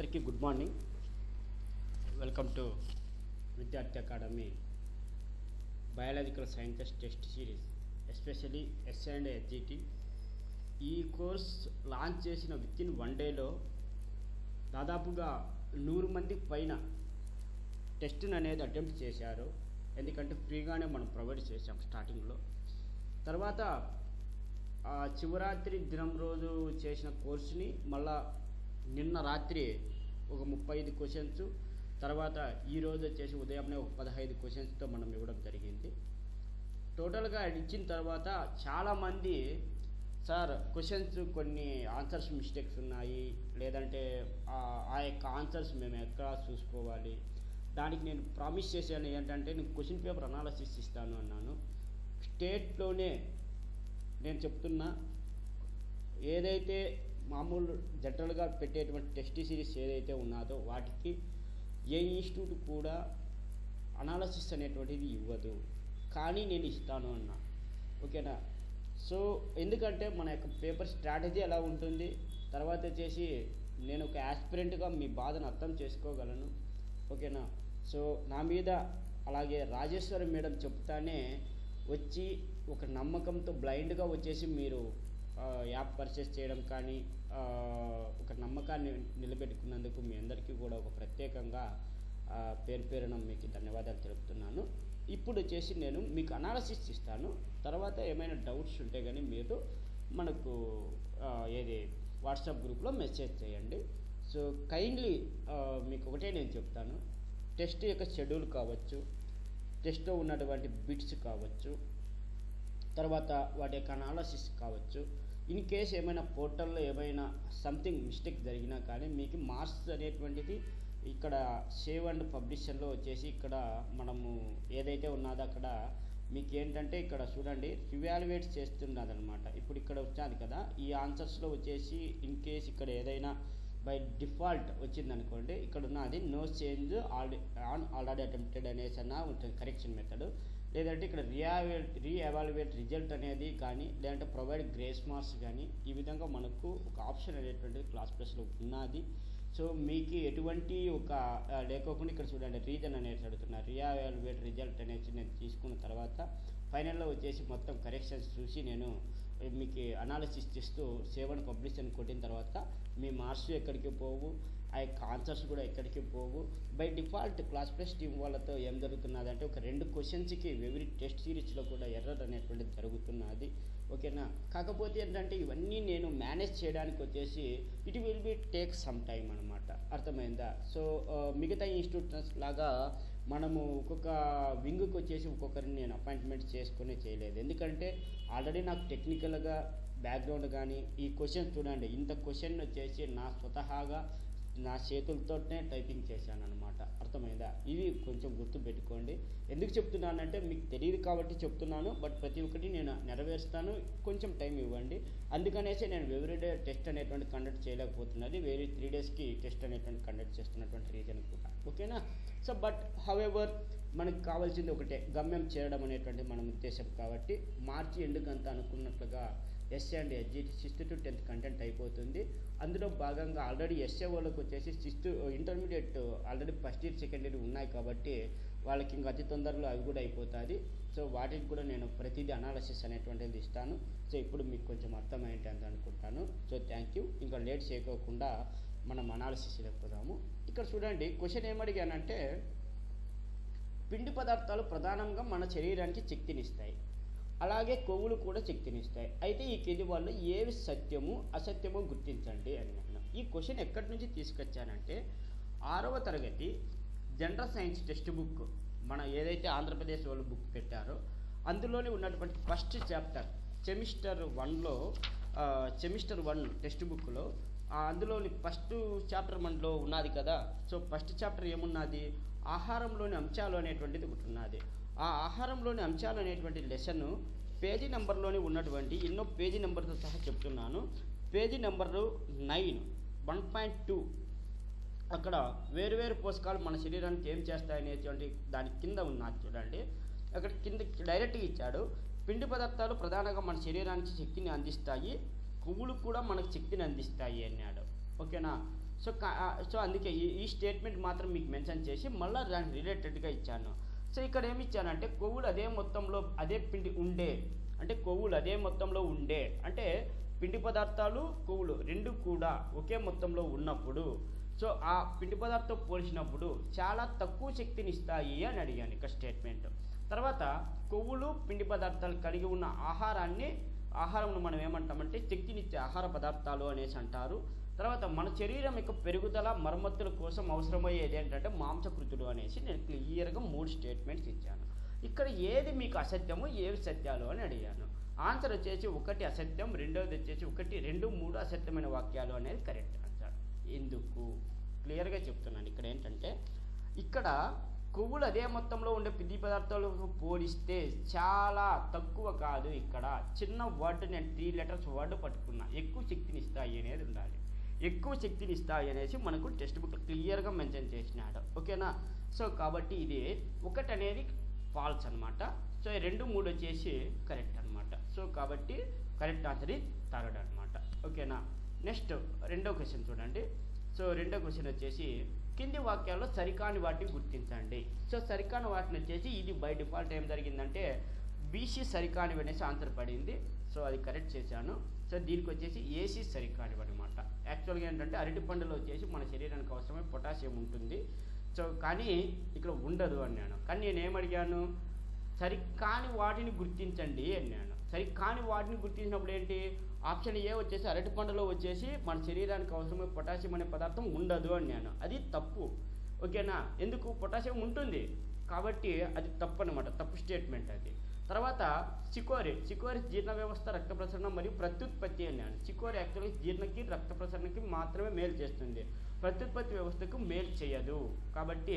అందరికీ good morning. Welcome to Vidyarthi academy biological scientist test series especially SA and SGT ఈ course launch చేసిన with in one డేలో దాదాపుగా నూరు మందికి పైన టెస్ట్ని అనేది అటెంప్ట్ చేశారు. ఎందుకంటే ఫ్రీగానే మనం ప్రొవైడ్ చేసాం స్టార్టింగ్లో తర్వాత ఆ శివరాత్రి దినం రోజు చేసిన కోర్సుని మళ్ళా నిన్న రాత్రి ఒక ముప్పై ఐదు క్వశ్చన్స్ తర్వాత ఈరోజు వచ్చేసి ఉదయంనే ఒక పదహైదు క్వశ్చన్స్తో మనం ఇవ్వడం జరిగింది. టోటల్గా ఇచ్చిన తర్వాత చాలామంది సార్ క్వశ్చన్స్ కొన్ని ఆన్సర్స్ మిస్టేక్స్ ఉన్నాయి. లేదంటే ఆ- యొక్క ఆన్సర్స్ మేము ఎక్కడ చూసుకోవాలి? దానికి నేను ప్రామిస్ చేశాను ఏంటంటే నేను క్వశ్చన్ పేపర్ అనాలసిస్ ఇస్తాను అన్నాను. స్టేట్లోనే నేను చెప్తున్నా ఏదైతే మామూలు జనరల్గా పెట్టేటువంటి టెస్ట్ సిరీస్ ఏదైతే ఉన్నదో వాటికి ఏ ఇన్స్టిట్యూట్ కూడా అనాలసిస్ అనేటువంటిది ఇవ్వదు. కానీ నేను ఇస్తాను అన్న. ఓకేనా? సో ఎందుకంటే మన యొక్క పేపర్ స్ట్రాటజీ ఎలా ఉంటుంది? తర్వాత వచ్చేసి నేను ఒక యాస్పిరెంట్గా మీ బాధను అర్థం చేసుకోగలను. ఓకేనా? సో నా మీద అలాగే రాజేశ్వరి మేడం చెప్తానే వచ్చి ఒక నమ్మకంతో బ్లైండ్గా వచ్చేసి మీరు యాప్ పర్చేస్ చేయడం కానీ ఒక నమ్మకాన్ని నిలబెట్టుకున్నందుకు మీ అందరికీ కూడా ఒక ప్రత్యేకంగా పేరు పేరున మీకు ధన్యవాదాలు తెలుపుతున్నాను. ఇప్పుడు వచ్చేసి నేను మీకు అనాలసిస్ ఇస్తాను. తర్వాత ఏమైనా డౌట్స్ ఉంటే కానీ మీరు మనకు ఏది వాట్సాప్ గ్రూప్లో మెసేజ్ చేయండి. సో కైండ్లీ మీకు ఒకటే నేను చెప్తాను. టెస్ట్ యొక్క షెడ్యూల్ కావచ్చు టెస్ట్లో ఉన్నటువంటి బిట్స్ కావచ్చు తర్వాత వాటి యొక్క అనాలసిస్ కావచ్చు ఇన్ కేస్ ఏమైనా పోర్టల్లో ఏమైనా సంథింగ్ మిస్టేక్ జరిగినా కానీ మీకు మార్క్స్ అనేటువంటిది ఇక్కడ సేవ్ అండ్ పబ్లిషన్లో వచ్చేసి ఇక్కడ మనము ఏదైతే ఉన్నదో అక్కడ మీకు ఏంటంటే ఇక్కడ చూడండి రివాల్యుయేట్ చేస్తున్నది అనమాట ఇప్పుడు ఇక్కడ వచ్చాను కదా ఈ ఆన్సర్స్లో వచ్చేసి ఇన్ కేస్ ఇక్కడ ఏదైనా బై డిఫాల్ట్ వచ్చిందనుకోండి ఇక్కడ ఉన్నది no change already on already attempted అనేసి అన్న ఉంటుంది కరెక్షన్ మెథడ్ లేదంటే ఇక్కడ రీఅవాల్యుయేట్ రీఎవాల్యుయేట్ రిజల్ట్ అనేది కానీ లేదంటే ప్రొవైడ్ గ్రేస్ మార్క్స్ కానీ ఈ విధంగా మనకు ఒక ఆప్షన్ అనేటువంటిది క్లాస్ ప్లస్లో ఉన్నది. సో మీకు ఎటువంటి ఒక లేకోకుండా ఇక్కడ చూడండి రీజన్ అనేది అడుగుతున్నారు రీఎవాల్యుయేట్ రిజల్ట్ అనేసి నేను తీసుకున్న తర్వాత ఫైనల్లో వచ్చేసి మొత్తం కరెక్షన్స్ చూసి నేను మీకు అనాలిసిస్ చేస్తూ సేవ్ పబ్లిష్ అని కొట్టిన తర్వాత మీ మార్క్స్ ఎక్కడికి పోవు? ఆ యొక్క ఆన్సర్స్ కూడా ఎక్కడికి పోవు. By default class plus team వాళ్ళతో ఏం జరుగుతున్నది అంటే ఒక రెండు క్వశ్చన్స్కి ఎవ్రీ టెస్ట్ సిరీస్లో కూడా ఎర్రర్ అనేటువంటిది జరుగుతున్నది. ఓకేనా? కాకపోతే ఏంటంటే ఇవన్నీ నేను మేనేజ్ చేయడానికి వచ్చేసి it will be take some time అనమాట అర్థమైందా? సో మిగతా ఇన్స్టిట్యూట్స్ లాగా మనము ఒక్కొక్క వింగ్కి వచ్చేసి ఒక్కొక్కరిని నేను అపాయింట్మెంట్ చేసుకునే చేయలేదు. ఎందుకంటే ఆల్రెడీ నాకు టెక్నికల్గా బ్యాక్గ్రౌండ్ కానీ ఈ క్వశ్చన్ చూడండి. ఇంత క్వశ్చన్ వచ్చేసి నా స్వతహాగా నా చేతులతోనే టైపింగ్ చేశాను అనమాట అర్థమైందా? ఇవి కొంచెం గుర్తు పెట్టుకోండి. ఎందుకు చెప్తున్నానంటే మీకు తెలియదు కాబట్టి చెప్తున్నాను బట్ ప్రతి ఒక్కటి నేను నెరవేరుస్తాను. కొంచెం టైం ఇవ్వండి. అందుకనేసి నేను ఎవ్రీడే టెస్ట్ అనేటువంటి కండక్ట్ చేయలేకపోతున్నది. వేరే త్రీ డేస్కి టెస్ట్ అనేటువంటి కండక్ట్ చేస్తున్నటువంటి రీజన్ కూడా. ఓకేనా? సో బట్ హవెవర్ మనకు కావాల్సింది ఒకటే. గమ్యం చేరడం అనేటువంటి మన ఉద్దేశం కాబట్టి మార్చి ఎందుకంత అనుకున్నట్లుగా SA and SGT sixth to tenth content అయిపోతుంది. అందులో భాగంగా ఆల్రెడీ ఎస్ఏ వాళ్ళకి వచ్చేసి sixth intermediate already first year second year ఉన్నాయి కాబట్టి వాళ్ళకి ఇంకా అతి తొందరలో అవి కూడా అయిపోతుంది. సో వాటికి కూడా నేను ప్రతిదీ అనాలసిస్ అనేటువంటిది ఇస్తాను. సో ఇప్పుడు మీకు కొంచెం అర్థమైంది అని అనుకుంటాను. సో థ్యాంక్ యూ ఇంకా లేట్ చేయకోకుండా మనం అనాలసిస్ లేకపోదాము ఇక్కడ చూడండి క్వశ్చన్ ఏమడిగానంటే పిండి పదార్థాలు ప్రధానంగా మన శరీరానికి శక్తినిస్తాయి. అలాగే కొవ్వులు కూడా శక్తినిస్తాయి. అయితే ఈ కింది వాళ్ళు ఏవి సత్యము అసత్యమో గుర్తించండి అని అన్నాను ఈ క్వశ్చన్ ఎక్కడి నుంచి తీసుకొచ్చానంటే ఆరవ తరగతి జనరల్ సైన్స్ టెక్స్ట్ బుక్ మన ఏదైతే ఆంధ్రప్రదేశ్ వాళ్ళు బుక్ పెట్టారో అందులోనే ఉన్నటువంటి ఫస్ట్ చాప్టర్ సెమిస్టర్ వన్లో సెమిస్టర్ వన్ టెక్స్ట్ బుక్లో అందులోని ఫస్ట్ చాప్టర్ మనలో ఉన్నది కదా. సో ఫస్ట్ చాప్టర్ ఏమున్నది? ఆహారంలోని అంశాలు అనేటువంటిది ఒకటి ఉన్నది. ఆ ఆహారంలోని అంశాలు అనేటువంటి లెసన్ పేజీ నెంబర్లోని ఉన్నటువంటి ఎన్నో పేజీ నెంబర్తో సహా చెప్తున్నాను. Page number nine one point two. అక్కడ వేరువేరు పోషకాలు మన శరీరానికి ఏం చేస్తాయి అనేటువంటి దాని కింద ఉన్నది చూడండి. అక్కడ కింద డైరెక్ట్గా ఇచ్చాడు పిండి పదార్థాలు ప్రధానంగా మన శరీరానికి శక్తిని అందిస్తాయి కొవ్వులు కూడా మనకు శక్తిని అందిస్తాయి అన్నాడు. ఓకేనా? సో సో అందుకే ఈ ఈ స్టేట్మెంట్ మాత్రం మీకు మెన్షన్ చేసి మళ్ళీ దానికి రిలేటెడ్గా ఇచ్చాను. సో ఇక్కడ ఏమి ఇచ్చానంటే కొవ్వులు అదే మొత్తంలో అదే పిండి ఉండే అంటే కొవ్వులు అదే మొత్తంలో ఉండే అంటే పిండి పదార్థాలు కొవ్వులు రెండు కూడా ఒకే మొత్తంలో ఉన్నప్పుడు సో ఆ పిండి పదార్థం పోల్చినప్పుడు చాలా తక్కువ శక్తిని ఇస్తాయి అని అడిగాను ఇక్కడ స్టేట్మెంట్. తర్వాత కొవ్వులు పిండి పదార్థాలు కలిగి ఉన్న ఆహారాన్ని ఆహారంను మనం ఏమంటామంటే శక్తినిచ్చే ఆహార పదార్థాలు అనేసి అంటారు. తర్వాత మన శరీరం యొక్క పెరుగుదల మరమ్మతుల కోసం అవసరమయ్యేది ఏంటంటే మాంసకృతులు అనేసి నేను క్లియర్గా మూడు స్టేట్మెంట్స్ ఇచ్చాను. ఇక్కడ ఏది మీకు అసత్యము ఏవి సత్యాలు అని అడిగాను. ఆన్సర్ వచ్చేసి ఒకటి అసత్యం రెండోది వచ్చేసి ఒకటి రెండు మూడు అసత్యమైన వాక్యాలు అనేది కరెక్ట్ ఆన్సర్. ఎందుకు? క్లియర్గా చెప్తున్నాను. ఇక్కడ ఏంటంటే ఇక్కడ కొవ్వులు అదే మొత్తంలో ఉండే పిండి పదార్థాలకు పోలిస్తే చాలా తక్కువ కాదు ఇక్కడ. చిన్న వర్డ్ నేను త్రీ లెటర్స్ వర్డ్ పట్టుకున్నా. ఎక్కువ శక్తిని ఇస్తాయి అనేది ఉండాలి. ఎక్కువ శక్తిని ఇస్తాయి అనేసి మనకు టెక్స్ట్ బుక్ క్లియర్గా మెన్షన్ చేసినాడు. ఓకేనా? సో కాబట్టి ఇది ఒకటి అనేది ఫాల్స్ అనమాట సో రెండు మూడు వచ్చేసి కరెక్ట్ అనమాట సో కాబట్టి కరెక్ట్ ఆన్సర్ ఇది థర్డ్ అనమాట ఓకేనా? నెక్స్ట్ రెండో క్వశ్చన్ చూడండి. సో రెండో క్వశ్చన్ వచ్చేసి కింది వాక్యాల్లో సరికాని వాటిని గుర్తించండి. సో సరికాని వాటిని వచ్చేసి ఇది బై డిఫాల్ట్ ఏం జరిగిందంటే బీసీ సరికానివి అనేసి ఆన్సర్ పడింది. సో అది కరెక్ట్ చేశాను. సో దీనికి వచ్చేసి ఏసీ సరికానివి అనమాట యాక్చువల్గా ఏంటంటే అరటి పండులో వచ్చేసి మన శరీరానికి అవసరమే పొటాషియం ఉంటుంది. సో కానీ ఇక్కడ ఉండదు అన్నాను. కానీ నేను ఏమడిగాను సరికాని వాటిని గుర్తించండి అన్నాను. సరికాని వాటిని గుర్తించినప్పుడు ఏంటి? ఆప్షన్ ఏ వచ్చేసి అరటి పండులో వచ్చేసి మన శరీరానికి అవసరమైన పొటాషియం అనే పదార్థం ఉండదు అన్నాను. అది తప్పు. ఓకేనా? ఎందుకు? పొటాషియం ఉంటుంది. కాబట్టి అది తప్పు అనమాట తప్పు స్టేట్మెంట్ అది. తర్వాత చికోరి చికోరి జీర్ణ వ్యవస్థ రక్త ప్రసరణ మరియు ప్రత్యుత్పత్తి అన్నాను చికోరి యాక్చువల్గా జీర్ణకి రక్త ప్రసరణకి మాత్రమే మేలు చేస్తుంది. ప్రత్యుత్పత్తి వ్యవస్థకు మేలు చేయదు. కాబట్టి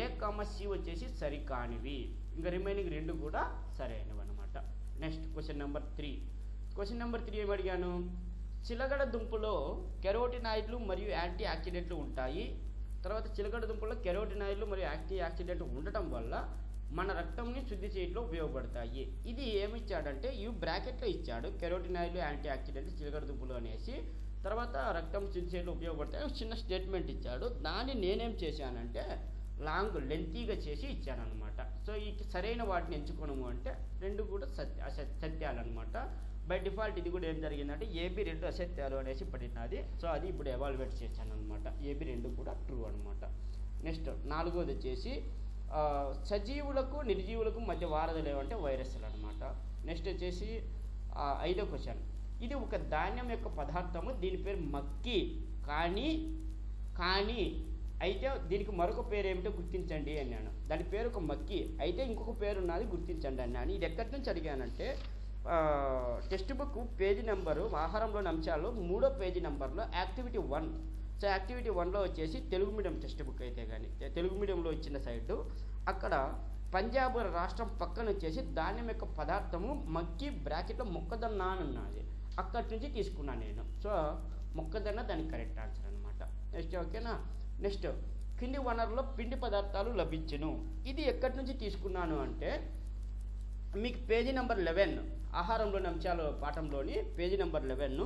ఏ కామ వచ్చేసి సరికానివి. ఇంకా రిమైనింగ్ రెండు కూడా సరైనవి అనమాట next question number three question number three ఏమి అడిగాను? చిలగడ దుంపలో కెరోటినాయిడ్లు మరియు యాంటీ ఆక్సిడెంట్లు ఉంటాయి. తర్వాత చిలకడ దుంపలో కెరోటినాయిడ్లు మరియు యాంటీ ఆక్సిడెంట్ ఉండటం వల్ల మన రక్తంని శుద్ధి చేయడంలో ఉపయోగపడతాయి. ఇది ఏమి ఇచ్చాడంటే ఇవి బ్రాకెట్లో ఇచ్చాడు. కెరోటినాయిల్ యాంటీ ఆక్సిడెంట్లు చిలకడ దుబ్బులు అనేసి. తర్వాత రక్తం శుద్ధి చేయడంలో ఉపయోగపడతాయి. చిన్న స్టేట్మెంట్ ఇచ్చాడు. దాన్ని నేనేం చేశానంటే లాంగ్ లెంతీగా చేసి ఇచ్చానమాట సో ఈ సరైన వాటిని ఎంచుకోవడము అంటే రెండు కూడా సత్య అస- సత్యాలన్నమాట. బై డిఫాల్ట్ ఇది కూడా ఏం జరిగిందంటే ఏబి రెండు అసత్యాలు అనేసి పడినది. సో అది ఇప్పుడు ఎవాల్యుయేట్ చేశాను అనమాట ఏబి రెండు కూడా ట్రూ అనమాట నెక్స్ట్ నాలుగోది వచ్చేసి సజీవులకు నిర్జీవులకు మధ్య వారధులు ఏమంటే వైరస్లు అనమాట నెక్స్ట్ వచ్చేసి ఐదో క్వశ్చన్ ఇది ఒక ధాన్యం యొక్క పదార్థము దీని పేరు మక్కి. కానీ కానీ అయితే దీనికి మరొక పేరు ఏమిటో గుర్తించండి అన్నాను. దాని పేరు ఒక మక్కి. అయితే ఇంకొక పేరు ఉన్నది గుర్తించండి అన్నాను. ఇది ఎక్కడి నుంచి అడిగానంటే టెక్స్ట్ బుక్ పేజీ నెంబరు ఆహారంలోని అంశాలు మూడో పేజీ నెంబర్లో యాక్టివిటీ వన్. సో యాక్టివిటీ వన్లో వచ్చేసి తెలుగు మీడియం టెక్స్ట్ బుక్ అయితే కానీ తెలుగు మీడియంలో ఇచ్చిన సైడ్ అక్కడ పంజాబ్ రాష్ట్రం పక్కన వచ్చేసి ధాన్యం యొక్క పదార్థము మక్కి బ్రాకెట్లో మొక్కజొన్న అని ఉన్నది. అక్కడి నుంచి తీసుకున్నాను నేను. సో మొక్కజొన్న దానికి కరెక్ట్ ఆన్సర్ అనమాట నెక్స్ట్ ఓకేనా? నెక్స్ట్ కింది వనరులో పిండి పదార్థాలు లభించును. ఇది ఎక్కడి నుంచి తీసుకున్నాను అంటే మీకు పేజీ నెంబర్ లెవెన్ ఆహారంలోని అంశాలు పాఠంలోని page number eleven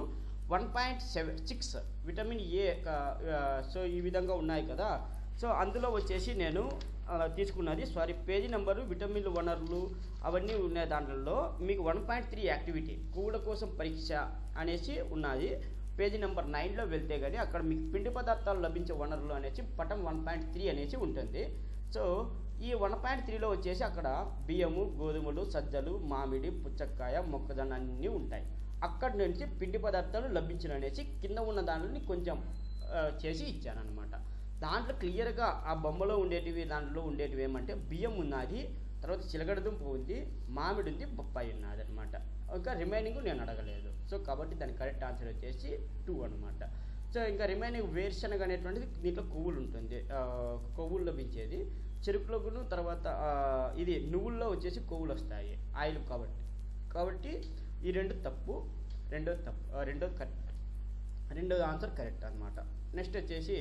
one point seven six vitamin A so ఈ విధంగా ఉన్నాయి కదా. సో అందులో వచ్చేసి నేను తీసుకున్నది. సారీ పేజీ నెంబరు విటమిన్లు వనరులు అవన్నీ ఉండే దాంట్లో. మీకు వన్ పాయింట్ త్రీ యాక్టివిటీ కూడ కోసం పరీక్ష అనేసి ఉన్నది. పేజీ నెంబర్ నైన్లో వెళ్తే కానీ అక్కడ మీకు పిండి పదార్థాలు లభించే వనరులు అనేసి పటం వన్ పాయింట్ త్రీ అనేసి ఉంటుంది. సో ఈ వన్ పాయింట్ త్రీలో వచ్చేసి అక్కడ బియ్యము గోధుమలు సజ్జలు మామిడి పుచ్చకాయ మొక్కజొన్న అన్నీ ఉంటాయి. అక్కడి నుంచి పిండి పదార్థాలు లభించిన అనేసి కింద ఉన్న దానిని కొంచెం చేసి ఇచ్చానమాట దాంట్లో క్లియర్గా ఆ బొమ్మలో ఉండేటివి దాంట్లో ఉండేటివి ఏమంటే బియ్యం ఉన్నది తర్వాత చిలగడ ఉంది మామిడి ఉంది బొప్పాయి ఉన్నది అనమాట ఇంకా రిమైనింగ్ నేను అడగలేదు. సో కాబట్టి దాని కరెక్ట్ ఆన్సర్ వచ్చేసి టూ అనమాట సో ఇంకా రిమైనింగ్ వేరుశనగ అనేటువంటిది దీంట్లో కొవ్వులు ఉంటుంది. కొవ్వులు లభించేది చెరుకులోను తర్వాత ఇది నువ్వుల్లో వచ్చేసి కొవ్వులు వస్తాయి ఆయిల్ కాబట్టి. కాబట్టి ఈ రెండు తప్పు. రెండోది తప్పు రెండోది కరెక్ట్. రెండోది ఆన్సర్ కరెక్ట్ అనమాట నెక్స్ట్ వచ్చేసి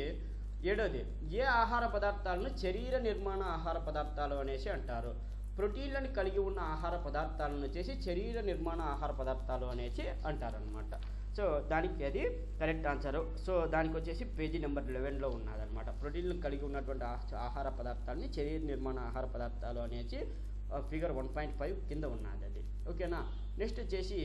ఏడోది ఏ ఆహార పదార్థాలను శరీర నిర్మాణ ఆహార పదార్థాలు అనేసి అంటారు. ప్రోటీన్లను కలిగి ఉన్న ఆహార పదార్థాలను వచ్చేసి శరీర నిర్మాణ ఆహార పదార్థాలు అనేసి అంటారనమాట సో దానికి అది కరెక్ట్ ఆన్సర్. సో దానికి వచ్చేసి పేజీ నెంబర్ లెవెన్లో ఉన్నదనమాట ప్రోటీన్లు కలిగి ఉన్నటువంటి ఆహార పదార్థాలని శరీర నిర్మాణ ఆహార పదార్థాలు అనేసి ఫిగర్ వన్ పాయింట్ ఫైవ్ కింద ఉన్నది అది. ఓకేనా? నెక్స్ట్ వచ్చేసి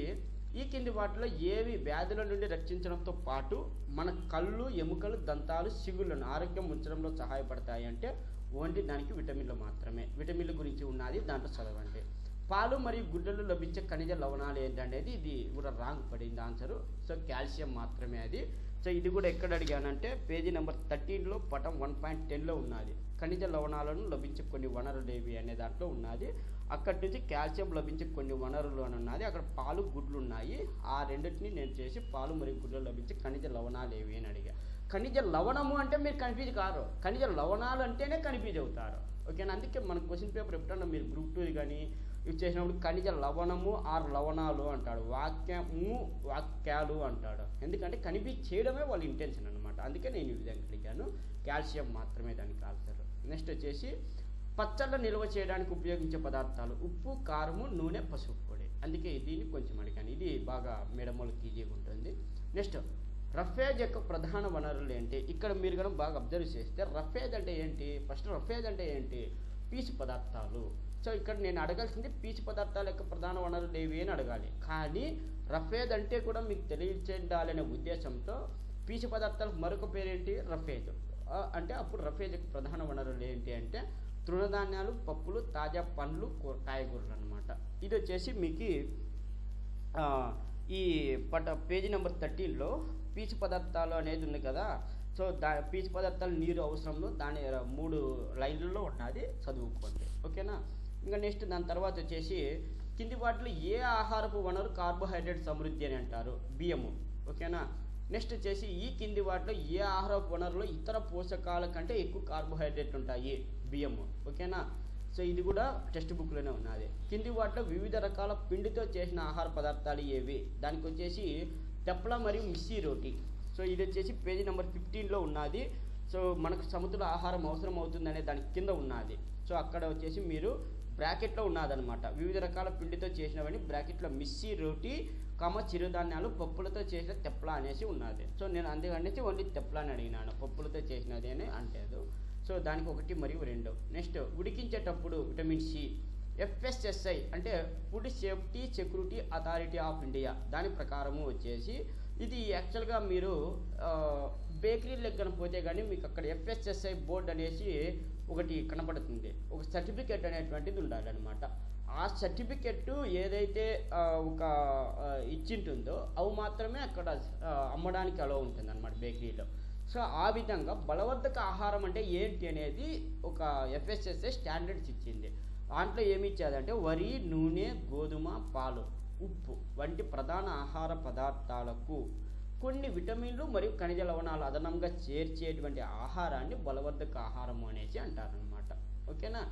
ఈ కింది వాటిలో ఏవి వ్యాధుల నుండి రక్షించడంతో పాటు మన కళ్ళు ఎముకలు దంతాలు సిగుళ్ళను ఆరోగ్యం ఉంచడంలో సహాయపడతాయి అంటే ఓన్లీ దానికి విటమిన్లు మాత్రమే. విటమిన్ల గురించి ఉన్నది దాంట్లో చదవండి. పాలు మరియు గుడ్డలు లభించే ఖనిజ లవణాలు ఏంటనేది ఇది కూడా రాంగ్ పడింది ఆన్సరు. సో కాల్షియం మాత్రమే అది. సో ఇది కూడా ఎక్కడ అడిగానంటే పేజీ నెంబర్ థర్టీన్లో పటం వన్ పాయింట్ టెన్లో ఉన్నది. ఖనిజ లవణాలను లభించే కొన్ని వనరులు ఏవి అనే దాంట్లో ఉన్నది. అక్కడి నుంచి కాల్షియం లభించే కొన్ని వనరులు అని ఉన్నది. అక్కడ పాలు గుడ్లు ఉన్నాయి ఆ రెండింటిని నేను చేసి పాలు మరియు గుడ్లు లభించే ఖనిజ లవణాలు ఏవి అని అడిగా. ఖనిజ లవణము అంటే మీరు కన్ఫ్యూజ్ కారు. ఖనిజ లవణాలు అంటేనే కన్ఫ్యూజ్ అవుతారు. ఓకేనా అందుకే మన క్వశ్చన్ పేపర్ ఎప్పుడన్నా మీరు గ్రూప్ టూ కానీ ఇవి చేసినప్పుడు ఖనిజ లవణము ఆరు లవణాలు అంటాడు. వాక్యము వాక్యాలు అంటాడు. ఎందుకంటే కనిపించి చేయడమే వాళ్ళ ఇంటెన్షన్ అనమాట అందుకే నేను ఈ విధంగా అడిగాను. కాల్షియం మాత్రమే దానికి కాల్చారు నెక్స్ట్ వచ్చేసి పచ్చళ్ళ నిల్వ చేయడానికి ఉపయోగించే పదార్థాలు ఉప్పు కారము నూనె పసుపు పొడి. అందుకే దీన్ని కొంచెం అడిగాను. ఇది బాగా మేడమోళ్ళకి ఈజీగా ఉంటుంది. నెక్స్ట్ రఫేజ్ యొక్క ప్రధాన వనరులు ఏంటి? ఇక్కడ మీరు కనుక బాగా అబ్జర్వ్ చేస్తే రఫేజ్ అంటే ఏంటి? ఫస్ట్ రఫేజ్ అంటే ఏంటి? పీచు పదార్థాలు. సో ఇక్కడ నేను అడగాల్సింది పీచు పదార్థాల యొక్క ప్రధాన వనరులు ఏవి అని అడగాలి. కానీ రఫేజ్ అంటే కూడా మీకు తెలియచేయాలనే ఉద్దేశంతో పీచు పదార్థాలకు మరొక పేరేంటి? రఫేజ్. అంటే అప్పుడు రఫేజ్ యొక్క ప్రధాన వనరులు ఏంటి అంటే తృణధాన్యాలు పప్పులు తాజా పండ్లు కాయగూరలు అనమాట ఇది వచ్చేసి మీకు ఈ పట పేజీ నెంబర్ థర్టీన్లో పీచు పదార్థాలు అనేది ఉంది కదా. సో దా పీచు పదార్థాలు నీరు అవసరంలో దాని మూడు లైన్లలో ఉన్నది చదువుకోండి. ఓకేనా? ఇంకా నెక్స్ట్ దాని తర్వాత వచ్చేసి కింది వాటిలో ఏ ఆహారపు వనరు కార్బోహైడ్రేట్ సమృద్ధి అని అంటారు? బియ్యము. ఓకేనా? నెక్స్ట్ వచ్చేసి ఈ కింది వాటిలో ఏ ఆహారపు వనరులో ఇతర పోషకాల కంటే ఎక్కువ కార్బోహైడ్రేట్ ఉంటాయి? బియ్యము. ఓకేనా? సో ఇది కూడా టెక్స్ట్ బుక్లోనే ఉన్నది కింది వాటిలో వివిధ రకాల పిండితో చేసిన ఆహార పదార్థాలు ఏవి? దానికి వచ్చేసి తెప్పల మరియు మిస్సి రోటీ. సో ఇది వచ్చేసి పేజీ నెంబర్ ఫిఫ్టీన్లో ఉన్నది. సో మనకు సముద్ర ఆహారం అవసరం అవుతుందనే దాని కింద ఉన్నది. సో అక్కడ వచ్చేసి మీరు బ్రాకెట్లో ఉన్నదనమాట వివిధ రకాల పిండితో చేసినవని బ్రాకెట్లో మిస్సి రోటీ కమ చిరుధాన్యాలు పప్పులతో చేసిన తెప్పల అనేసి ఉన్నది. సో నేను అందుకనేసి ఓన్లీ తెప్పల అని అడిగినాను. పప్పులతో చేసినది అని అంటేదు. సో దానికి ఒకటి మరియు రెండు. నెక్స్ట్ ఉడికించేటప్పుడు విటమిన్ సి ఎఫ్ఎస్ఎస్ఐ అంటే food safety security authority of India దాని ప్రకారము వచ్చేసి ఇది యాక్చువల్గా మీరు బేకరీ లెక్కన పోతే కానీ మీకు అక్కడ ఎఫ్ఎస్ఎస్ఐ బోర్డు అనేసి ఒకటి కనపడుతుంది. ఒక సర్టిఫికేట్ అనేటువంటిది ఉండాలన్నమాట. ఆ సర్టిఫికెట్ ఏదైతే ఒక ఇచ్చింటుందో అవి మాత్రమే అక్కడ అమ్మడానికి అలో ఉంటుంది అనమాట బేకరీలో సో ఆ విధంగా బలవర్ధక ఆహారం అంటే ఏంటి అనేది ఒక ఎఫ్ఎస్ఎస్ఏ స్టాండర్డ్స్ ఇచ్చింది. దాంట్లో ఏమి ఇచ్చేదంటే వరి నూనె గోధుమ పాలు ఉప్పు వంటి ప్రధాన ఆహార పదార్థాలకు కొన్ని విటమిన్లు మరియు ఖనిజ లవణాలు అదనంగా చేర్చేటువంటి ఆహారాన్ని బలవర్ధక ఆహారం అనేసి అంటారనమాట ఓకేనా?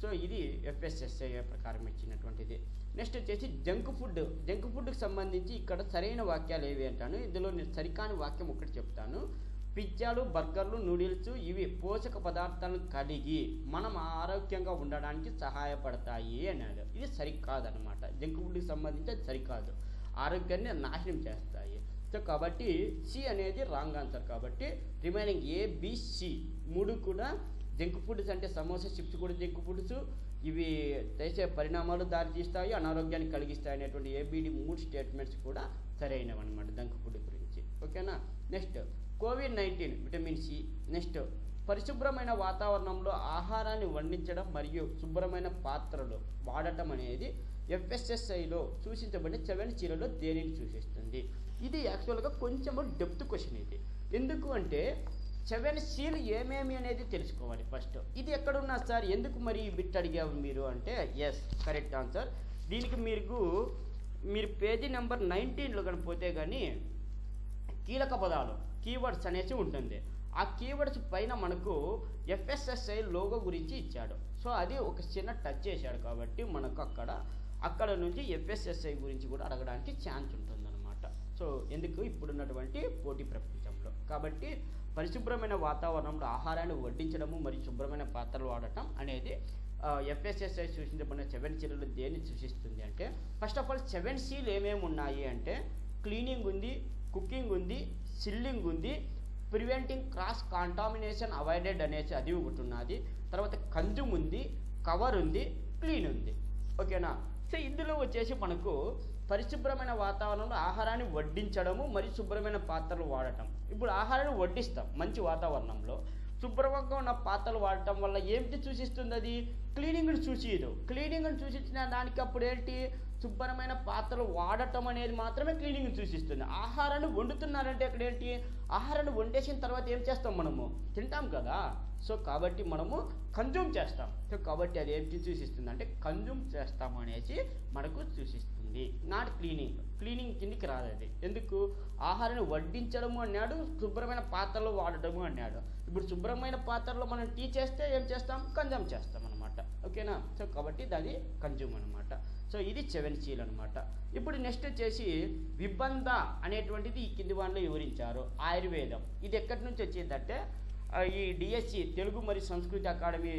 సో ఇది ఎఫ్ఎస్ఎస్ఐ ప్రకారం ఇచ్చినటువంటిది. నెక్స్ట్ వచ్చేసి జంక్ ఫుడ్. జంక్ ఫుడ్కి సంబంధించి ఇక్కడ సరైన వాక్యాలు ఏవి అంటాను? ఇందులో నేను సరికాని వాక్యం ఒకటి చెప్తాను. పిజ్జాలు బర్గర్లు నూడిల్స్ ఇవి పోషక పదార్థాలను కలిగి మనం ఆరోగ్యంగా ఉండడానికి సహాయపడతాయి అన్నాడు. ఇది సరికాదనమాట జంక్ ఫుడ్కి సంబంధించి అది సరికాదు. ఆరోగ్యాన్ని నాశనం చేస్తాయి. సో కాబట్టి సి అనేది రాంగ్ ఆన్సర్ కాబట్టి రిమైనింగ్ ఏ మూడు కూడా జంక్ ఫుడ్స్ అంటే సమోసా చిప్స్ కూడా జంక్ ఫుడ్స్. ఇవి చేసే పరిణామాలు దారితీస్తాయి అనారోగ్యాన్ని కలిగిస్తాయి అనేటువంటి ఏబిడి మూడు స్టేట్మెంట్స్ కూడా సరైనవి అనమాట జంక్ ఫుడ్ గురించి. ఓకేనా? Next COVID nineteen vitamin C next పరిశుభ్రమైన వాతావరణంలో ఆహారాన్ని వండించడం మరియు శుభ్రమైన పాత్రలు వాడటం అనేది ఎఫ్ఎస్ఎస్ఐలో సూచించబడిన సెవెన్ చీరలో దేనిని సూచిస్తుంది? ఇది యాక్చువల్గా కొంచెము డెప్త్ క్వశ్చన్ ఇది. ఎందుకు అంటే సెవెన్ సీలు ఏమేమి అనేది తెలుసుకోవాలి ఫస్ట్ ఇది ఎక్కడున్నా సార్ ఎందుకు మరి బిట్ అడిగావు మీరు అంటే ఎస్ కరెక్ట్ ఆన్సర్ దీనికి మీకు మీరు పేజీ నెంబర్ నైన్టీన్లో కానీ పోతే కానీ కీలక పదాలు కీవర్డ్స్ అనేసి ఉంటుంది. ఆ కీవర్డ్స్ పైన మనకు ఎఫ్ఎస్ఎస్ఐ లోగో గురించి ఇచ్చాడు. సో అది ఒక చిన్న టచ్ చేశాడు కాబట్టి మనకు అక్కడ అక్కడ నుంచి ఎఫ్ఎస్ఎస్ఐ గురించి కూడా అడగడానికి ఛాన్స్ ఉంటుందన్నమాట. సో ఎందుకు? ఇప్పుడున్నటువంటి పోటీ ప్రపంచంలో. కాబట్టి పరిశుభ్రమైన వాతావరణంలో ఆహారాన్ని వడ్డించడము మరియు శుభ్రమైన పాత్రలు వాడటం అనేది ఎఫ్ఎస్ఎస్ఐ సూచించబడిన సెవెన్ సీలు దేన్ని సూచిస్తుంది అంటే first of all seven seal ఏమేమి ఉన్నాయి అంటే క్లీనింగ్ ఉంది కుకింగ్ ఉంది సిల్లింగ్ ఉంది. ప్రివెంటింగ్ క్రాస్ కాంటామినేషన్ అవాయిడెడ్ అనేసి అది ఒకటి ఉన్నది. తర్వాత కంజుమ్ ఉంది కవర్ ఉంది క్లీన్ ఉంది. ఓకేనా? సో ఇందులో వచ్చేసి మనకు పరిశుభ్రమైన వాతావరణంలో ఆహారాన్ని వడ్డించడము మరియు శుభ్రమైన పాత్రలు వాడటం. ఇప్పుడు ఆహారాన్ని వడ్డిస్తాం మంచి వాతావరణంలో. శుభ్రంగా ఉన్న పాత్రలు వాడటం వల్ల ఏమిటి సూచిస్తుంది అది? క్లీనింగ్ని సూచించదు క్లీనింగ్ని సూచించిన దానికి అప్పుడు ఏంటి శుభ్రమైన పాత్రలు వాడటం అనేది మాత్రమే క్లీనింగ్ సూచిస్తుంది. ఆహారాన్ని వండుతున్నారంటే అక్కడ ఏంటి? ఆహారాన్ని వండేసిన తర్వాత ఏం చేస్తాం మనము? తింటాం కదా. సో కాబట్టి మనము కన్జ్యూమ్ చేస్తాం. సో కాబట్టి అది ఏంటి సూచిస్తుంది? అంటే కన్జ్యూమ్ చేస్తాం అనేసి మనకు సూచిస్తుంది. నాట్ క్లీనింగ్ క్లీనింగ్ కిందికి రాదు అది. ఎందుకు? ఆహారాన్ని వడ్డించడము అన్నాడు శుభ్రమైన పాత్రలు వాడటము అన్నాడు. ఇప్పుడు శుభ్రమైన పాత్రలో మనం టీ చేస్తే ఏం చేస్తాం? కన్జ్యూమ్ చేస్తాం అనమాట ఓకేనా? సో కాబట్టి దాని కన్జ్యూమ్ అనమాట సో ఇది సెవెన్ సీల్ అనమాట ఇప్పుడు నెక్స్ట్ వచ్చేసి విబంధ అనేటువంటిది ఈ కింది వాళ్ళు వివరించారు. ఆయుర్వేదం. ఇది ఎక్కడి నుంచి వచ్చిందంటే ఈ డిఎస్సి తెలుగు మరియు సంస్కృతి అకాడమీ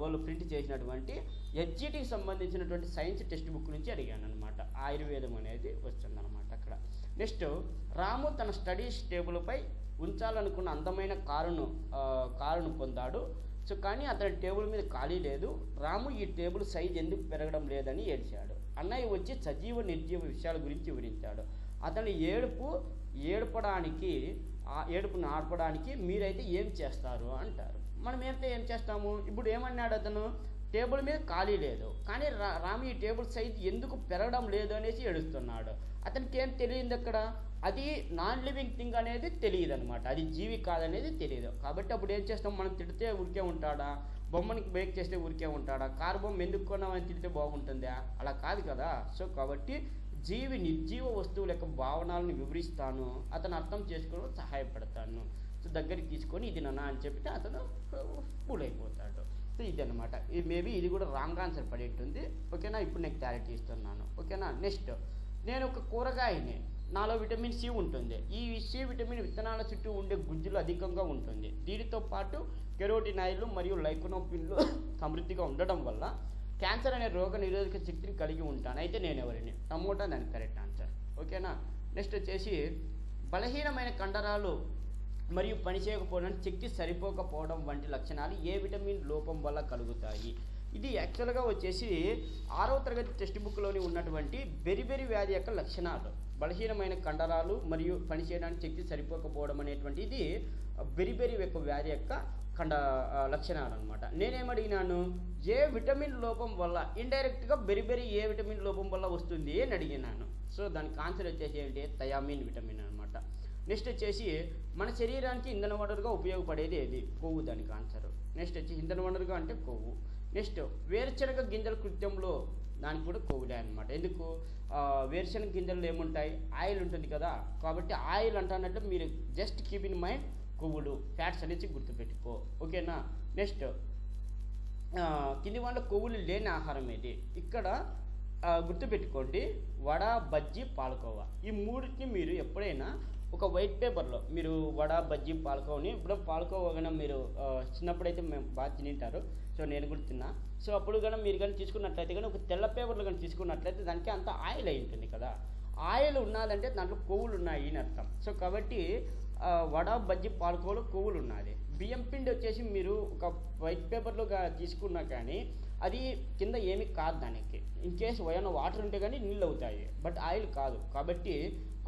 వాళ్ళు ప్రింట్ చేసినటువంటి హెచ్జిటికి సంబంధించినటువంటి సైన్స్ టెక్స్ట్ బుక్ నుంచి అడిగాను అనమాట ఆయుర్వేదం అనేది వస్తుందన్నమాట అక్కడ. నెక్స్ట్ రాము తన స్టడీస్ టేబుల్పై ఉంచాలనుకున్న అందమైన కారును కారును పొందాడు. సో కానీ అతని టేబుల్ మీద ఖాళీ లేదు. రాము ఈ టేబుల్ సైజ్ ఎందుకు పెరగడం లేదని ఏడ్చాడు. అన్నయ్య వచ్చి సజీవ నిర్జీవ విషయాల గురించి వివరించాడు. అతని ఏడుపు ఏడపడానికి ఆ ఏడుపును ఆడపడానికి మీరైతే ఏం చేస్తారు అంటారు. మనం ఏమైతే ఏం చేస్తాము? ఇప్పుడు ఏమన్నాడు అతను? టేబుల్ మీద ఖాళీ లేదు. కానీ రా రాము ఈ టేబుల్ సైజ్ ఎందుకు పెరగడం లేదు అనేసి ఏడుస్తున్నాడు. అతనికి ఏం తెలియదు అక్కడ అది నాన్ లివింగ్ థింగ్ అనేది తెలియదు అనమాట అది జీవి కాదనేది తెలియదు. కాబట్టి అప్పుడు ఏం చేస్తాం? మనం తిడితే ఉరికే ఉంటాడా? బొమ్మని బేక్ చేస్తే ఉరికే ఉంటాడా? కార్ బొమ్మ ఎందుకు కొన్నామని తిడితే బాగుంటుందా? అలా కాదు కదా. సో కాబట్టి జీవి నిర్జీవ వస్తువుల యొక్క భావనలను వివరిస్తాను. అతను అర్థం చేసుకోవడం సహాయపడతాను. సో దగ్గరికి తీసుకొని ఇది నాన్న అని చెప్పి అతను కూల్ అయిపోతాడు సో ఇది అనమాట ఇది మేబీ ఇది కూడా రాంగ్ ఆన్సర్ పడి ఉంటుంది. ఓకేనా ఇప్పుడు నేను క్లారిటీ ఇస్తున్నాను. ఓకేనా నెక్స్ట్ నేను ఒక కూరగాయని నాలో విటమిన్ సి ఉంటుంది. ఈ సి విటమిన్ విత్తనాల చుట్టూ ఉండే గుజ్జులు అధికంగా ఉంటుంది. దీనితో పాటు కెరోటినాయిలు మరియు లైకోనోపిన్లు సమృద్ధిగా ఉండడం వల్ల క్యాన్సర్ అనే రోగ నిరోధక శక్తిని కలిగి ఉంటాను. అయితే నేను ఎవరిని? టమోటా దానికి కరెక్ట్ ఆన్సర్ ఓకేనా నెక్స్ట్ వచ్చేసి బలహీనమైన కండరాలు మరియు పనిచేయకపోవడం శక్తి సరిపోకపోవడం వంటి లక్షణాలు ఏ విటమిన్ లోపం వల్ల కలుగుతాయి? ఇది యాక్చువల్గా వచ్చేసి ఆరవ తరగతి టెక్స్ట్ బుక్లోని ఉన్నటువంటి బెరిబెరి వ్యాధి యొక్క లక్షణాలు. బలహీనమైన కండరాలు మరియు పనిచేయడానికి శక్తి సరిపోకపోవడం అనేటువంటి ఇది బెరిబెరి యొక్క వ్యాధి యొక్క కండ లక్షణాలు అనమాట నేనేమడిగినాను? ఏ విటమిన్ లోపం వల్ల ఇండైరెక్ట్గా బెరిబెరి ఏ విటమిన్ లోపం వల్ల వస్తుంది అని అడిగినాను. సో దానికి ఆన్సర్ వచ్చేసి ఏంటి థయామిన్ విటమిన్ నెక్స్ట్ వచ్చేసి మన శరీరానికి ఇంధన వనరుగా ఉపయోగపడేది ఏది? కొవ్వు దానికి ఆన్సర్ నెక్స్ట్ వచ్చి ఇంధన వనరుగా అంటే కొవ్వు. నెక్స్ట్ వేరుశనగ గింజల కృత్యంలో దానికి కూడా కొవ్వులే అనమాట ఎందుకు? వేరుశనగ గింజల్లో ఏముంటాయి? ఆయిల్ ఉంటుంది కదా. కాబట్టి ఆయిల్ అంటానంటే మీరు జస్ట్ కీప్ ఇన్ మైండ్ కొవ్వులు ఫ్యాట్స్ అనేసి గుర్తుపెట్టుకో. ఓకేనా? నెక్స్ట్ కింది వాళ్ళ కొవ్వులు లేని ఆహారం ఏది? ఇక్కడ గుర్తుపెట్టుకోండి. వడ బజ్జీ పాలకోవా. ఈ మూడింటిని మీరు ఎప్పుడైనా ఒక వైట్ పేపర్లో మీరు వడ బజ్జీ పాలకోవని ఇప్పుడు పాలకోవా మీరు చిన్నప్పుడైతే మేము బాగా తింటారు సో నేను కూడా తిన్నా. సో అప్పుడు కానీ మీరు కానీ తీసుకున్నట్లయితే కానీ ఒక తెల్ల పేపర్లో కానీ తీసుకున్నట్లయితే దానికి అంత ఆయిల్ అయి ఉంటుంది కదా. ఆయిల్ ఉన్నదంటే దాంట్లో కొవ్వులు ఉన్నాయి అని అర్థం. సో కాబట్టి వడ బజ్జీ పాలకోవలో కొవ్వులు ఉన్నది బియ్యం పిండి వచ్చేసి మీరు ఒక వైట్ పేపర్లో తీసుకున్నా కానీ అది కింద ఏమి కాదు దానికి. ఇన్ కేస్ ఏమైనా వాటర్ ఉంటే కానీ నీళ్ళు అవుతాయి. బట్ ఆయిల్ కాదు. కాబట్టి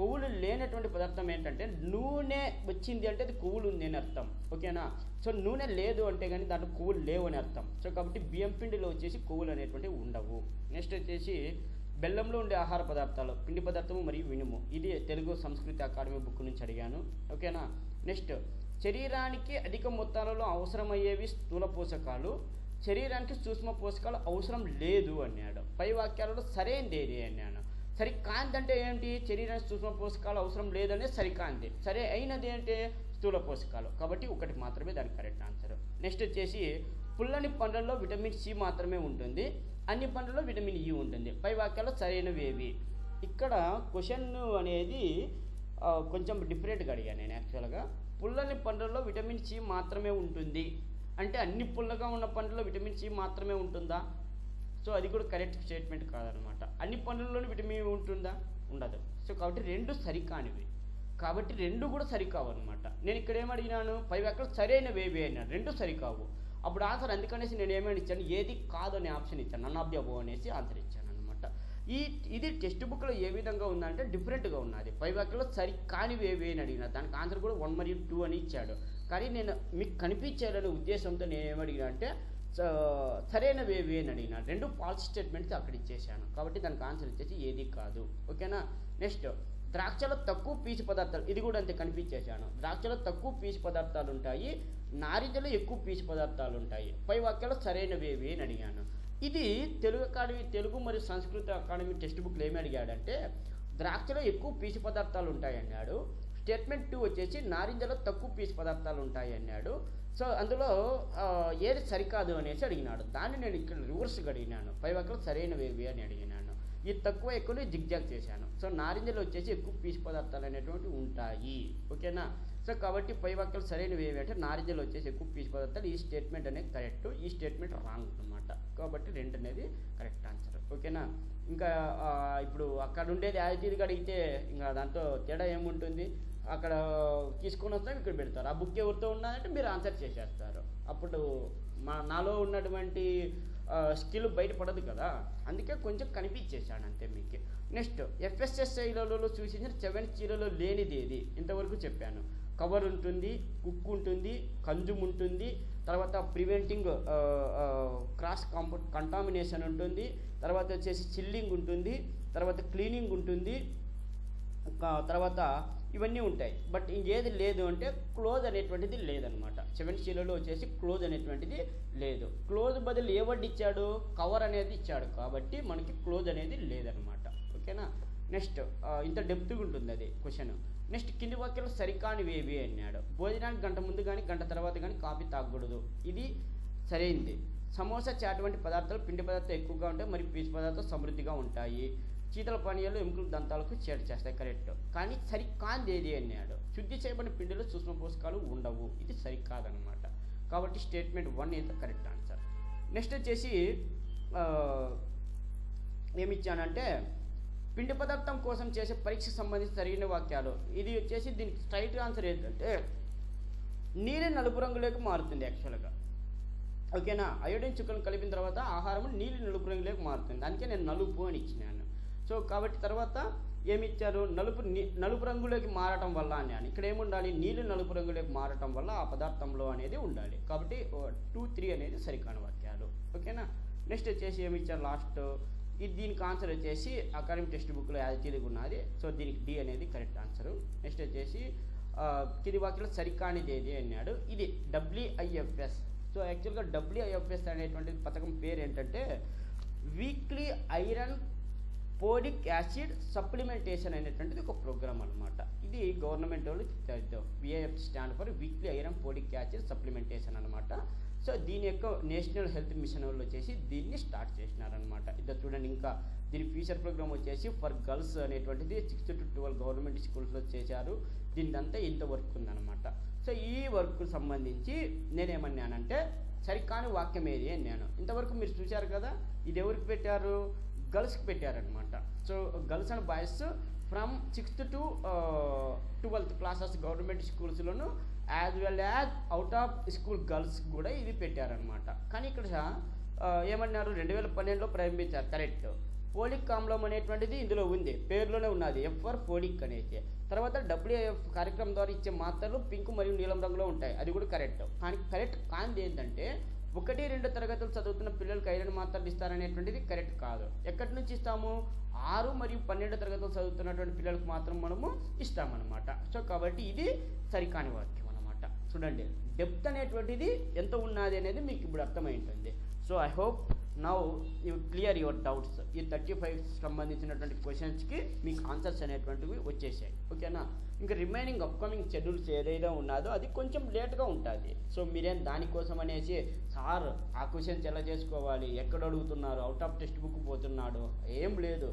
కొవ్వులు లేనటువంటి పదార్థం ఏంటంటే నూనె వచ్చింది అంటే అది కొవ్వులు ఉంది అని అర్థం. ఓకేనా? సో నూనె లేదు అంటే కానీ దాంట్లో కొవ్వులు లేవు అని అర్థం. సో కాబట్టి బియ్యం పిండిలో వచ్చేసి కొవ్వులు అనేటువంటివి ఉండవు. నెక్స్ట్ వచ్చేసి బెల్లంలో ఉండే ఆహార పదార్థాలు పిండి పదార్థము మరియు వినుము. ఇది తెలుగు సంస్కృతి అకాడమీ బుక్ నుంచి అడిగాను. ఓకేనా? నెక్స్ట్ శరీరానికి అధిక మొత్తాలలో అవసరమయ్యేవి స్థూల పోషకాలు శరీరానికి సూక్ష్మ పోషకాలు అవసరం లేదు అన్నాడు. పై వాక్యాలలో సరైనది ఏది అన్నాను? సరికాంతి అంటే ఏంటి? శరీరానికి సూక్ష్మ పోషకాలు అవసరం లేదనే సరికాంతి సరే అయినది అంటే స్థూల పోషకాలు. కాబట్టి ఒకటి మాత్రమే దానికి కరెక్ట్ ఆన్సర్. నెక్స్ట్ వచ్చేసి పుల్లని పండ్లలో విటమిన్ సి మాత్రమే ఉంటుంది. అన్ని పండ్లలో విటమిన్ ఇ ఉంటుంది. పై వాక్యాల్లో సరైనవి ఏవి? ఇక్కడ క్వశ్చన్ అనేది కొంచెం డిఫరెంట్గా అడిగాను నేను యాక్చువల్గా. పుల్లని పండ్లలో విటమిన్ సి మాత్రమే ఉంటుంది. అంటే అన్ని పుల్లగా ఉన్న పండ్లలో విటమిన్ సి మాత్రమే ఉంటుందా? సో అది కూడా కరెక్ట్ స్టేట్మెంట్ కాదనమాట. అన్ని పనుల్లోనూ విటమిన్ e ఉంటుందా? ఉండదు. సో కాబట్టి రెండు సరికానివి. కాబట్టి రెండు కూడా సరికావు అనమాట నేను ఇక్కడ ఏమడిగినాను పై ఎక్కడ సరైన వేవి అయినాను రెండు సరికావు. అప్పుడు ఆన్సర్ అందుకనేసి నేను ఏమైనా ఇచ్చాను? ఏది కాదు ఆప్షన్ ఇచ్చాను. నన్ ఆఫ్ ది అనేసి ఆన్సర్ ఇచ్చాను అనమాట ఈ ఇది టెక్స్ట్ బుక్లో ఏ విధంగా ఉందంటే డిఫరెంట్గా ఉన్నది. పై వ్యాఖ్యలో సరి కానివి ఏవి అని అడిగిన. దానికి ఆన్సర్ కూడా వన్ మరియు టూ అని ఇచ్చాడు. కానీ నేను మీకు కనిపించాలనే ఉద్దేశంతో నేను ఏమడిగినా అంటే స- సరైనవి అని అడిగిన. రెండు ఫాల్స్ స్టేట్మెంట్స్ అక్కడ ఇచ్చేసాను కాబట్టి దానికి ఆన్సర్ వచ్చేసి ఏది కాదు. ఓకేనా నెక్స్ట్ ద్రాక్షలో తక్కువ పీచు పదార్థాలు ఇది కూడా అంతే కనిపించేశాను. ద్రాక్షలో తక్కువ పీచు పదార్థాలు ఉంటాయి. నారింజలో ఎక్కువ పీచు పదార్థాలు ఉంటాయి. పై వాక్యాలు సరైనవేవి అని అడిగాను. ఇది తెలుగు అకాడమీ తెలుగు మరియు సంస్కృత అకాడమీ టెక్స్ట్ బుక్లు ఏమి అడిగాడంటే ద్రాక్షలో ఎక్కువ పీచు పదార్థాలు ఉంటాయి అన్నాడు. స్టేట్మెంట్ టూ వచ్చేసి నారింజలో తక్కువ పీచు పదార్థాలు ఉంటాయి అన్నాడు. సో అందులో ఏది సరికాదు అనేసి అడిగినాడు. దాన్ని నేను ఇక్కడ రివర్స్గా అడిగినాను. పై వాక్యాలు సరైనవేవి అని అడిగినాను. ఇది తక్కువ ఎక్కువ జిగ్జాగ్ చేశాను. సో నారింజలు వచ్చేసి ఎక్కువ పీచు పదార్థాలు అనేటువంటివి ఉంటాయి. ఓకేనా? సో కాబట్టి పై వాక్యాలు సరైనవి ఏవి అంటే నారింజలు వచ్చేసి ఎక్కువ పీచు పదార్థాలు ఈ స్టేట్మెంట్ అనేది కరెక్ట్ ఈ స్టేట్మెంట్ రాంగ్ అనమాట కాబట్టి రెండు అనేది కరెక్ట్ ఆన్సర్ ఓకేనా? ఇంకా ఇప్పుడు అక్కడ ఉండేది యాజిటీగా అడిగితే ఇంకా దాంతో తేడా ఏముంటుంది? అక్కడ తీసుకొని వస్తాం ఇక్కడ పెడతారు. ఆ బుక్ ఎవరితో ఉన్నదంటే మీరు ఆన్సర్ చేసేస్తారు. అప్పుడు మా నాలో ఉన్నటువంటి స్కిల్ బయటపడదు కదా. అందుకే కొంచెం కనిపించేశాడు అంతే మీకు. నెక్స్ట్ ఎఫ్ఎస్ఎస్ఐలలో సూచించిన సెవెన్ చీరలో లేనిది ఏది? ఇంతవరకు చెప్పాను. కవర్ ఉంటుంది కుక్ ఉంటుంది కంజుమ్ ఉంటుంది తర్వాత ప్రివెంటింగ్ క్రాస్ కాంపో కంటామినేషన్ ఉంటుంది తర్వాత వచ్చేసి చిల్లింగ్ ఉంటుంది తర్వాత క్లీనింగ్ ఉంటుంది తర్వాత ఇవన్నీ ఉంటాయి. బట్ ఇంకేది లేదు అంటే క్లోజ్ అనేటువంటిది లేదనమాట సెవెన్ సీలలో వచ్చేసి క్లోజ్ అనేటువంటిది లేదు. క్లోజ్ బదులు ఏ వర్డ్ ఇచ్చాడు? కవర్ అనేది ఇచ్చాడు. కాబట్టి మనకి క్లోజ్ అనేది లేదనమాట ఓకేనా నెక్స్ట్ ఇంత డెప్త్గా ఉంటుంది అది క్వశ్చన్ నెక్స్ట్ కింది వాక్యాలు సరికానివేవి అన్నాడు. భోజనానికి గంట ముందు కానీ గంట తర్వాత కానీ కాఫీ తాగకూడదు. ఇది సరైంది. సమోసా చాట్ వంటి పదార్థాలు పిండి పదార్థాలు ఎక్కువగా ఉంటాయి మరియు పీచు పదార్థాలు సమృద్ధిగా ఉంటాయి. చీతల పానీయాలు ఎముకల దంతాలకు చేటు చేస్తాయి కరెక్ట్ కానీ సరికాంది ఏది అన్నాడు. శుద్ధి చేయబడిన పిండిలో సూక్ష్మ పోషకాలు ఉండవు. ఇది సరికాదనమాట కాబట్టి statement one is the correct answer next వచ్చేసి ఏమిచ్చానంటే పిండి పదార్థం కోసం చేసే పరీక్షకు సంబంధించి జరిగిన వాక్యాలు. ఇది వచ్చేసి దీనికి స్ట్రైట్ ఆన్సర్ ఏంటంటే నీరు నలుపు రంగులోకి మారుతుంది యాక్చువల్గా ఓకేనా అయోడిన్ చుక్కలను కలిపిన తర్వాత ఆహారం నీలి నలుపు రంగులోకి మారుతుంది. అందుకే నేను నలుపు అని ఇచ్చినాను సో కాబట్టి తర్వాత ఏమిచ్చారు? నలుపు నలుపు రంగులోకి మారటం వల్ల అని అని. ఇక్కడ ఏముండాలి? నీళ్ళు నలుపు రంగులోకి మారటం వల్ల ఆ పదార్థంలో అనేది ఉండాలి. కాబట్టి టూ త్రీ అనేది సరికాని వాక్యాలు. ఓకేనా? నెక్స్ట్ వచ్చేసి ఏమిచ్చారు లాస్ట్? ఇది దీనికి ఆన్సర్ వచ్చేసి అకాడమిక్ టెక్స్ట్ బుక్లో యాజిటీగా ఉన్నది. సో దీనికి డి అనేది కరెక్ట్ ఆన్సర్. నెక్స్ట్ వచ్చేసి ఆ, కింది వాక్యంలో సరికానిది ఏది అన్నాడు. ఇది డబ్ల్యూఐఎఫ్ఎస్ సో యాక్చువల్గా డబ్ల్యూఐఎఫ్ఎస్ అనేటువంటి పథకం పేరు ఏంటంటే weekly iron folic acid supplementation అనేటువంటిది ఒక ప్రోగ్రామ్ అనమాట ఇది గవర్నమెంట్ వాళ్ళు VIF stand for weekly iron folic acid supplementation అనమాట సో దీని యొక్క నేషనల్ హెల్త్ మిషన్ వాళ్ళు వచ్చేసి దీన్ని స్టార్ట్ చేసినారనమాట ఇద్దరు చూడండి ఇంకా దీని ఫ్యూచర్ ప్రోగ్రామ్ వచ్చేసి ఫర్ గర్ల్స్ అనేటువంటిది సిక్స్త్ టు ట్వెల్వ్ గవర్నమెంట్ స్కూల్స్లో చేశారు. దీనిదంతా ఇంత వర్క్ ఉందన్నమాట. సో ఈ వర్క్ సంబంధించి నేనేమన్నానంటే సరికాని వాక్యం ఏది అని నేను. ఇంతవరకు మీరు చూశారు కదా ఇది ఎవరికి పెట్టారు? గర్ల్స్కి పెట్టారనమాట so girls and boys from sixth to twelfth classes government స్కూల్స్లోను as well as out of school girls కూడా ఇది పెట్టారనమాట కానీ ఇక్కడ ఏమన్నారు? రెండు వేల పన్నెండులో ప్రారంభించారు. కరెక్ట్. పోలిక్ కామ్లం అనేటువంటిది ఇందులో ఉంది. పేరులోనే ఉన్నది. ఎఫ్ఆర్ పోలిక్ అనేది. తర్వాత డబ్ల్యూఎఫ్ కార్యక్రమం ద్వారా ఇచ్చే మాత్రలు పింక్ మరియు నీలం రంగులో ఉంటాయి. అది కూడా కరెక్ట్. కానీ కరెక్ట్ కాంది ఏంటంటే ఒకటి రెండు తరగతులు చదువుతున్న పిల్లలకి ఐరన్ మాత్రలు ఇస్తారనేటువంటిది కరెక్ట్ కాదు. ఎక్కడి నుంచి ఇస్తాము? ఆరు మరియు పన్నెండు తరగతులు చదువుతున్నటువంటి పిల్లలకు మాత్రం మనము ఇస్తామన్నమాట. సో కాబట్టి ఇది సరికాని వాక్యం అనమాట చూడండి డెప్త్ అనేటువంటిది ఎంత ఉన్నది అనేది మీకు ఇప్పుడు అర్థమై ఉంటుంది so I hope now you clear your doubts ఈ థర్టీ ఫైవ్ సంబంధించినటువంటి క్వశ్చన్స్కి మీకు ఆన్సర్స్ అనేటువంటివి వచ్చేసాయి. ఓకేనా ఇంకా రిమైనింగ్ అప్కమింగ్ షెడ్యూల్స్ ఏదైతే ఉన్నదో అది కొంచెం లేట్గా ఉంటుంది. సో మీరేం దానికోసం అనేసి సార్ ఆ క్వశ్చన్స్ ఎలా చేసుకోవాలి? ఎక్కడ అడుగుతున్నారు? అవుట్ ఆఫ్ టెక్స్ట్ బుక్ పోతున్నాడు. ఏం లేదు.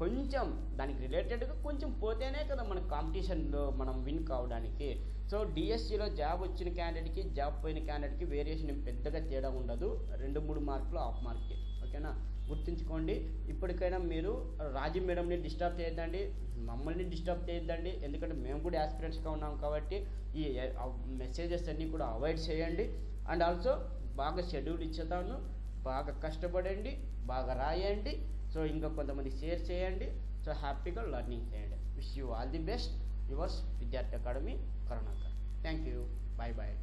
కొంచెం దానికి రిలేటెడ్గా కొంచెం పోతేనే కదా మన కాంపిటీషన్లో మనం విన్ కావడానికి. సో డిఎస్సిలో జాబ్ వచ్చిన క్యాండిడేట్కి జాబ్ పోయిన క్యాండిడేట్కి వేరియేషన్ పెద్దగా తేడా ఉండదు. రెండు మూడు మార్కులు హాఫ్ మార్క్కి ఓకేనా గుర్తుంచుకోండి. ఇప్పటికైనా మీరు రాజీ మేడంని డిస్టర్బ్ చేయొద్దండి. మమ్మల్ని డిస్టర్బ్ చేయొద్దండి. ఎందుకంటే మేము కూడా యాస్పిరెంట్స్గా ఉన్నాం కాబట్టి ఈ మెసేజెస్ అన్నీ కూడా అవాయిడ్ చేయండి. అండ్ ఆల్సో బాగా షెడ్యూల్ ఇచ్చేతాను బాగా కష్టపడండి. బాగా రాయండి. సో ఇంకా కొంతమంది షేర్ చేయండి. సో హ్యాపీగా లర్నింగ్ చేయండి. Wish you all the best yours Vidyarthi academy Karunakar thank you bye bye